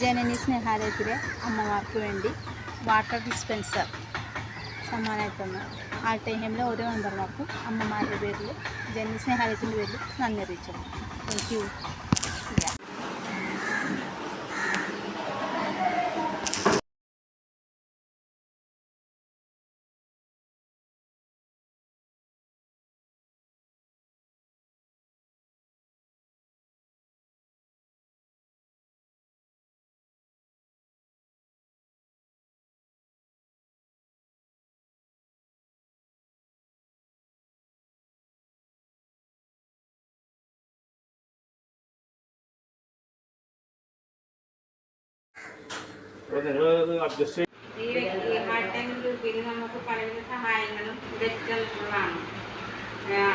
ജനനി സ്നേഹാലയത്തിലെ അമ്മമാർക്ക് വേണ്ടി water dispenser സമ്മാനമായി തന്ന. ആൾട്ടൈഹമിലെ ഓരോ മെമ്പർമാർക്കും അമ്മമാരുടെ പേരിൽ ജനനി സ്നേഹാലയത്തിന്റെ പേരിൽ നന്ദി അറിയിച്ചു. താങ്ക് യു അപ്പോൾ നിങ്ങൾ അഡ്ജസ്റ്റ് ഈ ഹാർട്ട് ഗ്രൂപ്പിന് നമുക്ക് പലവിധ സഹായങ്ങളും ലഭിച്ചിട്ടുള്ളതാണ്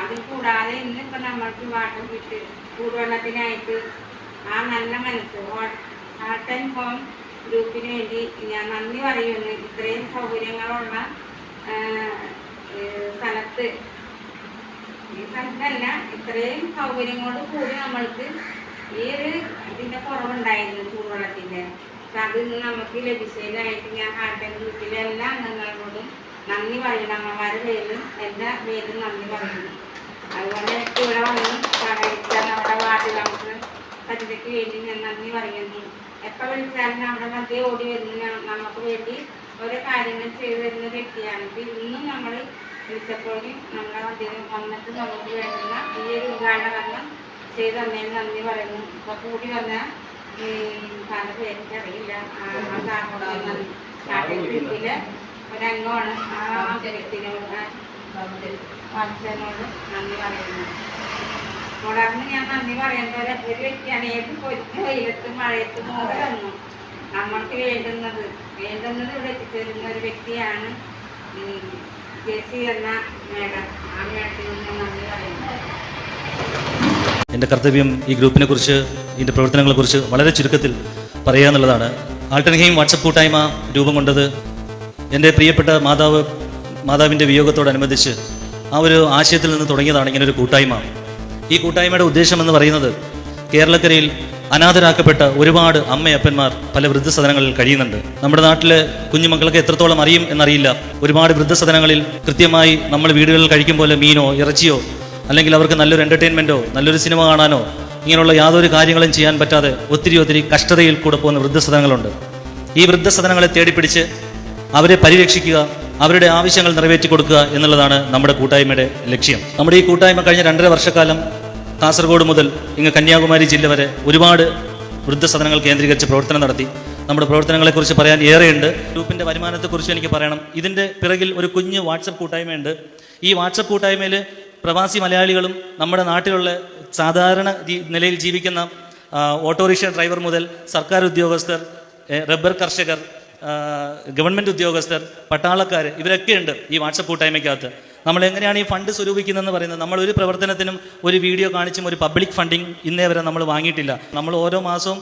അത് കൂടാതെ ഇന്നിപ്പോൾ നമ്മൾക്ക് വാട്ടർ കിറ്റ് ചൂടുവെള്ളത്തിനായിട്ട് ആ നല്ല മനസ്സ് ഹാർട്ട് ആൻഡ് ഹോം ഗ്രൂപ്പിന് വേണ്ടി ഞാൻ നന്ദി പറയുന്നു. ഇത്രയും സൗകര്യങ്ങളുള്ള സ്ഥലത്ത്. ഈ സ്ഥലത്തല്ല ഇത്രയും സൗകര്യങ്ങളോട് കൂടി നമ്മൾക്ക് ഈ ഒരു ഇതിന്റെ കുറവുണ്ടായിരുന്നു ചൂടുവെള്ളത്തിന്റെ പക്ഷെ അത് ഇന്ന് നമുക്ക് ലഭിച്ചതിനായിട്ട് ഞാൻ ഹാർട്ട് ആൻഡ് ഗ്രൂപ്പിലെ എല്ലാ അംഗങ്ങളോടും നന്ദി പറയുന്നു. അമ്മമാരുടെ പേരിലും എല്ലാ പേരിലും നന്ദി പറയുന്നു. അതുപോലെ ഇവിടെ വന്ന് സഹായിച്ച നമ്മുടെ വാർഡിൽ നമുക്ക് സജിതയ്ക്ക് വേണ്ടി ഞാൻ നന്ദി പറയുന്നു. എപ്പോൾ വിളിച്ചാലും നമ്മുടെ മധ്യ ഓടി വരുന്ന നമുക്ക് വേണ്ടി ഓരോ കാര്യങ്ങൾ ചെയ്തു തരുന്ന വ്യക്തിയാണ്. ഇപ്പം ഇന്നും നമ്മൾ വിളിച്ചപ്പോഴും നമ്മുടെ മധ്യം വന്നിട്ട് നമുക്ക് വേണ്ടുന്ന ഈ ഒരു ഉദ്ഘാടനം ചെയ്തു തന്നതിന് നന്ദി പറയുന്നു. അപ്പോൾ കൂടി വന്ന സാറിന്റെ എനിക്കറിയില്ല ഗ്രൂപ്പിലെ ഒരംഗമാണ്. ആ വ്യക്തിനോട് വാത്സനോട് നന്ദി പറയുന്നു. തുടർന്ന് ഞാൻ നന്ദി പറയുന്ന ഒരു വ്യക്തിയാണ്. ഏത് പൊരിച്ച വെയിലത്തും മഴയത്തും മോടെ തന്നു നമ്മൾക്ക് വേണ്ടുന്നത് വേണ്ടുന്നത് ഇവിടെ എത്തിച്ചേരുന്ന ഒരു വ്യക്തിയാണ് ജെസി എന്ന മേഡം. ആ മേഡത്തിന് ഞാൻ നന്ദി പറയുന്നു. എന്റെ കർത്തവ്യം ഈ ഗ്രൂപ്പിനെ കുറിച്ച് ഇതിന്റെ പ്രവർത്തനങ്ങളെക്കുറിച്ച് വളരെ ചുരുക്കത്തിൽ പറയുക എന്നുള്ളതാണ്. ആൾട്ടൻഹെയിം വാട്സപ്പ് കൂട്ടായ്മ രൂപം കൊണ്ടത് എന്റെ പ്രിയപ്പെട്ട മാതാവ് മാതാവിന്റെ വിയോഗത്തോടനുബന്ധിച്ച് ആ ഒരു ആശയത്തിൽ നിന്ന് തുടങ്ങിയതാണ് ഇങ്ങനെ ഒരു കൂട്ടായ്മ. ഈ കൂട്ടായ്മയുടെ ഉദ്ദേശം എന്ന് പറയുന്നത് കേരളക്കരയിൽ അനാഥരാക്കപ്പെട്ട ഒരുപാട് അമ്മയപ്പന്മാർ പല വൃദ്ധസദനങ്ങളിൽ കഴിയുന്നുണ്ട്. നമ്മുടെ നാട്ടിലെ കുഞ്ഞുമക്കൾക്ക് എത്രത്തോളം അറിയും എന്നറിയില്ല. ഒരുപാട് വൃദ്ധസദനങ്ങളിൽ കൃത്യമായി നമ്മൾ വീടുകളിൽ കഴിക്കും പോലെ മീനോ ഇറച്ചിയോ അല്ലെങ്കിൽ അവർക്ക് നല്ലൊരു എന്റർടൈൻമെന്റോ നല്ലൊരു സിനിമ കാണാനോ ഇങ്ങനെയുള്ള യാതൊരു കാര്യങ്ങളും ചെയ്യാൻ പറ്റാതെ ഒത്തിരി ഒത്തിരി കഷ്ടതയിൽ കൂടെ പോകുന്ന വൃദ്ധസദനങ്ങളുണ്ട്. ഈ വൃദ്ധസദനങ്ങളെ തേടിപ്പിടിച്ച് അവരെ പരിരക്ഷിക്കുക അവരുടെ ആവശ്യങ്ങൾ നിറവേറ്റി കൊടുക്കുക എന്നുള്ളതാണ് നമ്മുടെ കൂട്ടായ്മയുടെ ലക്ഷ്യം. നമ്മുടെ ഈ കൂട്ടായ്മ കഴിഞ്ഞ രണ്ടര വർഷക്കാലം കാസർഗോഡ് മുതൽ ഇങ്ങ് കന്യാകുമാരി ജില്ല വരെ ഒരുപാട് വൃദ്ധസദനങ്ങൾ കേന്ദ്രീകരിച്ച് പ്രവർത്തനം നടത്തി. നമ്മുടെ പ്രവർത്തനങ്ങളെക്കുറിച്ച് പറയാൻ ഏറെയുണ്ട്. ഗ്രൂപ്പിന്റെ വരുമാനത്തെക്കുറിച്ച് എനിക്ക് പറയണം. ഇതിന്റെ പിറകിൽ ഒരു കുഞ്ഞ് വാട്സപ്പ് കൂട്ടായ്മയുണ്ട്. ഈ വാട്സപ്പ് കൂട്ടായ്മയിൽ പ്രവാസി മലയാളികളും നമ്മുടെ നാട്ടിലുള്ള സാധാരണ നിലയിൽ ജീവിക്കുന്ന ഓട്ടോറിക്ഷ ഡ്രൈവർ മുതൽ സർക്കാർ ഉദ്യോഗസ്ഥർ റബ്ബർ കർഷകർ ഗവൺമെന്റ് ഉദ്യോഗസ്ഥർ പട്ടാളക്കാർ ഇവരൊക്കെ ഉണ്ട് ഈ വാട്സപ്പ് കൂട്ടായ്മയ്ക്കകത്ത്. നമ്മൾ എങ്ങനെയാണ് ഈ ഫണ്ട് സ്വരൂപിക്കുന്നതെന്ന് പറയുന്നത്? നമ്മൾ ഒരു പ്രവർത്തനത്തിനും ഒരു വീഡിയോ കാണിച്ചും ഒരു പബ്ലിക് ഫണ്ടിങ് ഇന്നേ വരെ നമ്മൾ വാങ്ങിയിട്ടില്ല. നമ്മൾ ഓരോ മാസവും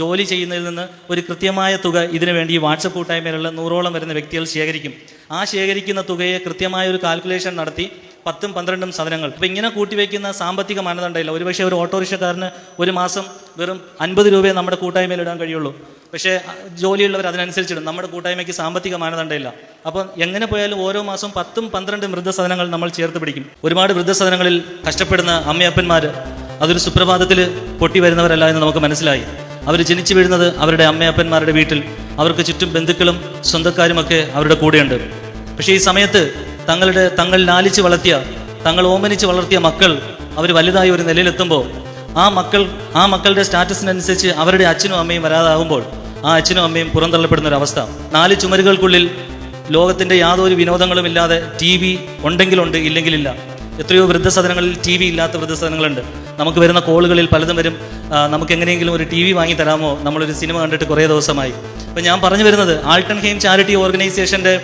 ജോലി ചെയ്യുന്നതിൽ നിന്ന് ഒരു കൃത്യമായ തുക ഇതിനു വേണ്ടി ഈ വാട്സപ്പ് കൂട്ടായ്മയിലുള്ള നൂറോളം വരുന്ന വ്യക്തികൾ ശേഖരിക്കും. ആ ശേഖരിക്കുന്ന തുകയെ കൃത്യമായ ഒരു കാൽക്കുലേഷൻ നടത്തി പത്തും പന്ത്രണ്ടും സാധനങ്ങൾ. അപ്പോൾ ഇങ്ങനെ കൂട്ടിവെക്കുന്ന സാമ്പത്തിക മാനദണ്ഡമില്ല. ഒരുപക്ഷെ ഒരു ഓട്ടോറിക്ഷക്കാരന് ഒരു മാസം വെറും അൻപത് രൂപയെ നമ്മുടെ കൂട്ടായ്മയിൽ ഇടാൻ കഴിയുള്ളൂ. പക്ഷേ ജോലിയുള്ളവർ അതിനനുസരിച്ചിടും. നമ്മുടെ കൂട്ടായ്മയ്ക്ക് സാമ്പത്തിക മാനദണ്ഡമില്ല. അപ്പം എങ്ങനെ പോയാലും ഓരോ മാസവും പത്തും പന്ത്രണ്ടും വൃദ്ധസദനങ്ങൾ നമ്മൾ ചേർത്ത് പിടിക്കും. ഒരുപാട് വൃദ്ധസദനങ്ങളിൽ കഷ്ടപ്പെടുന്ന അമ്മയപ്പന്മാർ അതൊരു സുപ്രഭാതത്തിൽ പൊട്ടി വരുന്നവരല്ല എന്ന് നമുക്ക് മനസ്സിലായി. അവർ ജനിച്ചു വീഴുന്നത് അവരുടെ അമ്മയപ്പന്മാരുടെ വീട്ടിൽ. അവർക്ക് ചുറ്റും ബന്ധുക്കളും സ്വന്തക്കാരുമൊക്കെ അവരുടെ കൂടെയുണ്ട്. പക്ഷേ ഈ സമയത്ത് തങ്ങളുടെ തങ്ങൾ ലാലിച്ച് വളർത്തിയ തങ്ങൾ ഓമനിച്ച് വളർത്തിയ മക്കൾ അവർ വലുതായി ഒരു നിലയിലെത്തുമ്പോൾ ആ മക്കൾ ആ മക്കളുടെ സ്റ്റാറ്റസിനനുസരിച്ച് അവരുടെ അച്ഛനും അമ്മയും വരാതാകുമ്പോൾ ആ അച്ഛനും അമ്മയും പുറന്തള്ളപ്പെടുന്ന ഒരു അവസ്ഥ. നാല് ചുമരുകൾക്കുള്ളിൽ ലോകത്തിന്റെ യാതൊരു വിനോദങ്ങളും ഇല്ലാതെ ടി വി ഉണ്ടെങ്കിലുണ്ട് ഇല്ലെങ്കിലില്ല. എത്രയോ വൃദ്ധസദനങ്ങളിൽ ടി വി ഇല്ലാത്ത വൃദ്ധസദനങ്ങളുണ്ട്. നമുക്ക് വരുന്ന കോളുകളിൽ പലതും വരും. നമുക്ക് എങ്ങനെയെങ്കിലും ഒരു ടി വി വാങ്ങി തരാമോ? നമ്മളൊരു സിനിമ കണ്ടിട്ട് കുറേ ദിവസമായി. അപ്പം ഞാൻ പറഞ്ഞു വരുന്നത് ആൾട്ടൺ ഹെയിം ചാരിറ്റി ഓർഗനൈസേഷന്റെ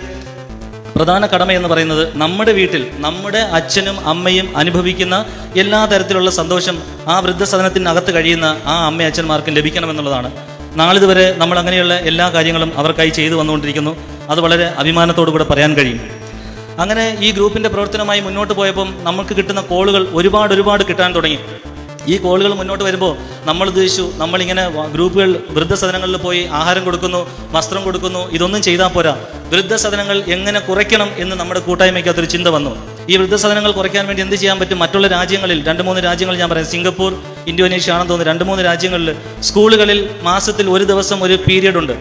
പ്രധാന കടമ എന്ന് പറയുന്നത് നമ്മുടെ വീട്ടിൽ നമ്മുടെ അച്ഛനും അമ്മയും അനുഭവിക്കുന്ന എല്ലാ തരത്തിലുള്ള സന്തോഷം ആ വൃദ്ധസദനത്തിനകത്ത് കഴിയുന്ന ആ അമ്മ അച്ഛന്മാർക്കും ലഭിക്കണമെന്നുള്ളതാണ്. നാളിതുവരെ നമ്മൾ അങ്ങനെയുള്ള എല്ലാ കാര്യങ്ങളും അവർക്കായി ചെയ്തു വന്നുകൊണ്ടിരിക്കുന്നു. അത് വളരെ അഭിമാനത്തോടു കൂടെ പറയാൻ കഴിയും. അങ്ങനെ ഈ ഗ്രൂപ്പിന്റെ പ്രവർത്തനമായി മുന്നോട്ട് പോയപ്പം നമുക്ക് കിട്ടുന്ന കോളുകൾ ഒരുപാട് ഒരുപാട് കിട്ടാൻ തുടങ്ങി. ഈ കോളുകൾ മുന്നോട്ട് വരുമ്പോൾ നമ്മൾ ഉദ്ദേശിച്ചു നമ്മളിങ്ങനെ ഗ്രൂപ്പുകൾ വൃദ്ധസദനങ്ങളിൽ പോയി ആഹാരം കൊടുക്കുന്നു വസ്ത്രം കൊടുക്കുന്നു ഇതൊന്നും ചെയ്താൽ പോരാ. വൃദ്ധസദനങ്ങൾ എങ്ങനെ കുറയ്ക്കണം എന്ന് നമ്മുടെ കൂട്ടായ്മയ്ക്ക് അതൊരു ചിന്ത വന്നു. ഈ വൃദ്ധസദനങ്ങൾ കുറയ്ക്കാൻ വേണ്ടി എന്ത് ചെയ്യാൻ പറ്റും? മറ്റുള്ള രാജ്യങ്ങളിൽ രണ്ട് മൂന്ന് രാജ്യങ്ങൾ ഞാൻ പറയാം. സിംഗപ്പൂർ ഇന്തോനേഷ്യ ആണെന്ന് തോന്നുന്നു. രണ്ട് മൂന്ന് രാജ്യങ്ങളിൽ സ്കൂളുകളിൽ മാസത്തിൽ ഒരു ദിവസം ഒരു പീരീഡ് ഉണ്ട്.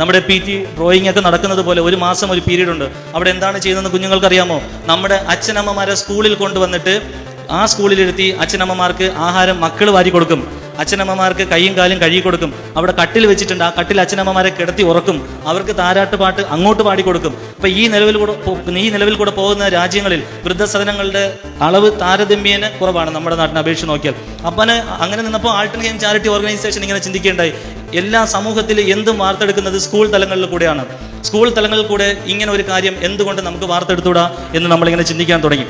നമ്മുടെ പി ടി ഡ്രോയിങ് ഒക്കെ നടക്കുന്നത് പോലെ ഒരു മാസം ഒരു പീരീഡ് ഉണ്ട്. അവിടെ എന്താണ് ചെയ്യുന്നതെന്ന് കുഞ്ഞുങ്ങൾക്ക് അറിയാമോ നമ്മുടെ അച്ഛനമ്മമാരെ സ്കൂളിൽ കൊണ്ടുവന്നിട്ട് ആ സ്കൂളിലിരുത്തി അച്ഛനമ്മമാർക്ക് ആഹാരം മക്കൾ വാരി കൊടുക്കും. അച്ഛനമ്മമാർക്ക് കൈയും കാലും കഴുകി കൊടുക്കും. അവിടെ കട്ടിൽ വെച്ചിട്ടുണ്ട്. ആ കട്ടിൽ അച്ഛനമ്മമാരെ കിടത്തി ഉറക്കും. അവർക്ക് താരാട്ട് പാട്ട് അങ്ങോട്ട് പാടി കൊടുക്കും. അപ്പൊ ഈ നിലവിൽ കൂടെ ഈ നിലവിൽ കൂടെ പോകുന്ന രാജ്യങ്ങളിൽ വൃദ്ധസദനങ്ങളുടെ അളവ് താരതമ്യേന കുറവാണ് നമ്മുടെ നാട്ടിനെ അപേക്ഷിച്ച് നോക്കിയാൽ. അപ്പന് അങ്ങനെ നിന്നപ്പോൾ ഗെയിം ചാരിറ്റി ഓർഗനൈസേഷൻ ഇങ്ങനെ ചിന്തിക്കേണ്ടായി. എല്ലാ സമൂഹത്തിൽ എന്തും വാർത്തെടുക്കുന്നത് സ്കൂൾ തലങ്ങളിൽ കൂടെയാണ്. സ്കൂൾ തലങ്ങളിൽ കൂടെ ഇങ്ങനെ ഒരു കാര്യം എന്തുകൊണ്ട് നമുക്ക് വാർത്തെടുത്തൂടാ എന്ന് നമ്മളിങ്ങനെ ചിന്തിക്കാൻ തുടങ്ങി.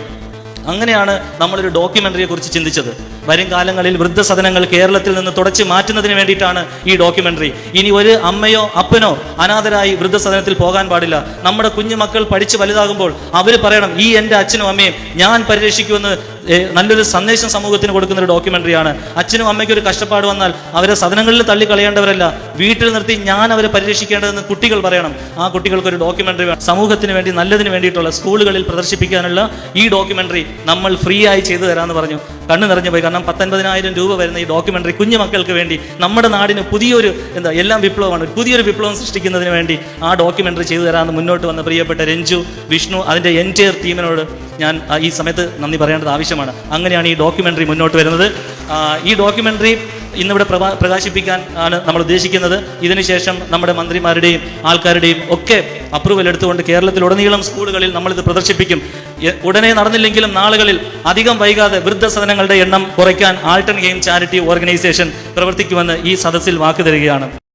അങ്ങനെയാണ് നമ്മളൊരു ഡോക്യുമെന്ററിയെ കുറിച്ച് ചിന്തിച്ചത്. വരും കാലങ്ങളിൽ വൃദ്ധസദനങ്ങൾ കേരളത്തിൽ നിന്ന് തുടച്ചു മാറ്റുന്നതിന് വേണ്ടിയിട്ടാണ് ഈ ഡോക്യുമെന്ററി. ഇനി ഒരു അമ്മയോ അപ്പനോ അനാഥരായി വൃദ്ധസദനത്തിൽ പോകാൻ പാടില്ല. നമ്മുടെ കുഞ്ഞുമക്കൾ പഠിച്ച് വലുതാകുമ്പോൾ അവർ പറയണം ഈ എന്റെ അച്ഛനും അമ്മയും ഞാൻ പരിരക്ഷിക്കുമെന്ന് നല്ലൊരു സന്ദേശം സമൂഹത്തിന് കൊടുക്കുന്ന ഒരു ഡോക്യുമെന്ററിയാണ്. അച്ഛനും അമ്മയ്ക്കും ഒരു കഷ്ടപ്പാട് വന്നാൽ അവരെ സദനങ്ങളിൽ തള്ളിക്കളയേണ്ടവരല്ല. വീട്ടിൽ നിർത്തി ഞാൻ അവരെ പരിരക്ഷിക്കേണ്ടതെന്ന് കുട്ടികൾ പറയണം. ആ കുട്ടികൾക്ക് ഒരു ഡോക്യുമെന്ററി വേണം. സമൂഹത്തിന് വേണ്ടി നല്ലതിന് വേണ്ടിയിട്ടുള്ള സ്കൂളുകളിൽ പ്രദർശിപ്പിക്കാനുള്ള ഈ ഡോക്യുമെന്ററി നമ്മൾ ഫ്രീ ആയി ചെയ്തു തരാമെന്ന് പറഞ്ഞു. കണ്ണു നിറഞ്ഞു പോയി. കാരണം പത്തൊൻപതിനായിരം രൂപ വരുന്ന ഈ ഡോക്യുമെന്ററി കുഞ്ഞു മക്കൾക്ക് വേണ്ടി നമ്മുടെ നാടിന് പുതിയൊരു എന്താ എല്ലാം വിപ്ലവമാണ്. പുതിയൊരു വിപ്ലവം സൃഷ്ടിക്കുന്നതിന് വേണ്ടി ആ ഡോക്യുമെന്ററി ചെയ്തു തരാമെന്ന് മുന്നോട്ട് വന്ന പ്രിയപ്പെട്ട രഞ്ജു വിഷ്ണു അതിന്റെ എന്റയർ ടീമിനോട് ഞാൻ ഈ സമയത്ത് നന്ദി പറയേണ്ടത് ആവശ്യമാണ്. അങ്ങനെയാണ് ഈ ഡോക്യുമെന്ററി മുന്നോട്ട് വരുന്നത്. ഈ ഡോക്യുമെന്ററി ഇന്നിവിടെ പ്രഭാ പ്രകാശിപ്പിക്കാൻ ആണ് നമ്മൾ ഉദ്ദേശിക്കുന്നത്. ഇതിനുശേഷം നമ്മുടെ മന്ത്രിമാരുടെയും ആൾക്കാരുടെയും ഒക്കെ അപ്രൂവൽ എടുത്തുകൊണ്ട് കേരളത്തിലുടനീളം സ്കൂളുകളിൽ നമ്മളിത് പ്രദർശിപ്പിക്കും. ഉടനെ നടന്നില്ലെങ്കിലും നാളുകളിൽ അധികം വൈകാതെ വൃദ്ധസദനങ്ങളുടെ എണ്ണം കുറയ്ക്കാൻ ആൾട്ടൺ ഗെയിം ചാരിറ്റി ഓർഗനൈസേഷൻ പ്രവർത്തിക്കുമെന്ന് ഈ സദസ്സിൽ വാക്ക് തരികയാണ്.